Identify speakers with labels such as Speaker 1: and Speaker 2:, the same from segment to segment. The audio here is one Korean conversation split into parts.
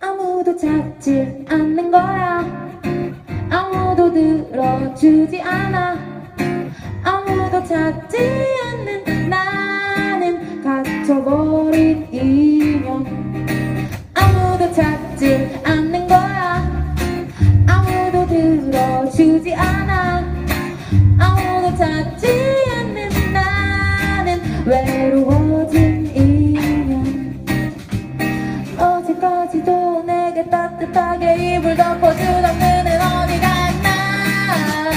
Speaker 1: 아무도 찾지 않는 거야. 아무도 들어주지 않아. 아무도 찾지 않는 나는 갇혀버린 인형 아무도 찾지 않는 거야. 아무도 들어주지 않아. 아무도 찾지 않는 나는 외로워 내게 따뜻하게 이불 덮어주던 그는 어디 갔나?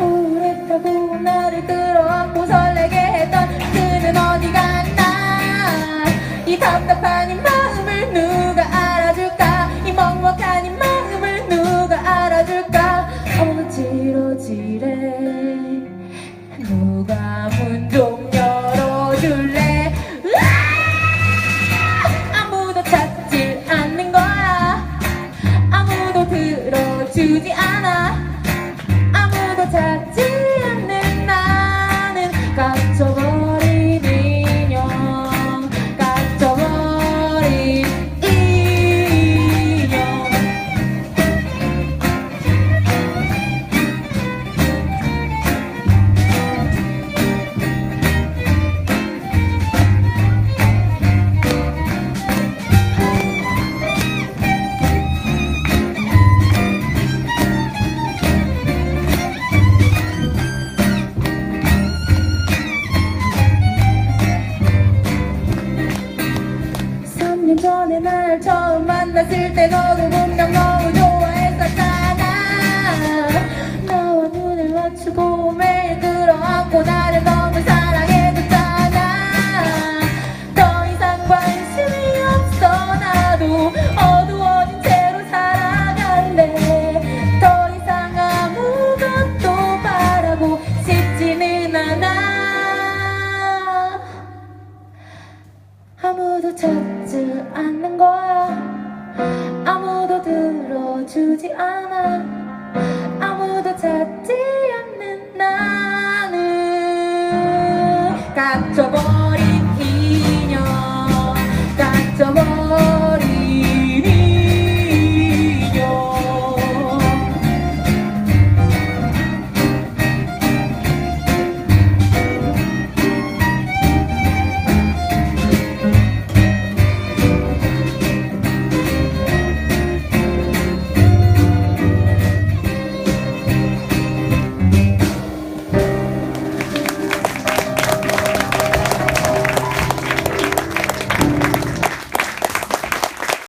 Speaker 1: 우울했다고 나를 끌어안고 설레게 했던 그는 어디 갔나? 이 답답한 이 마음을 누가 알아 5년 전에 날 처음 만났을 때 너도 분명 너 찾지 않는 거야. 아무도 들어주지 않아.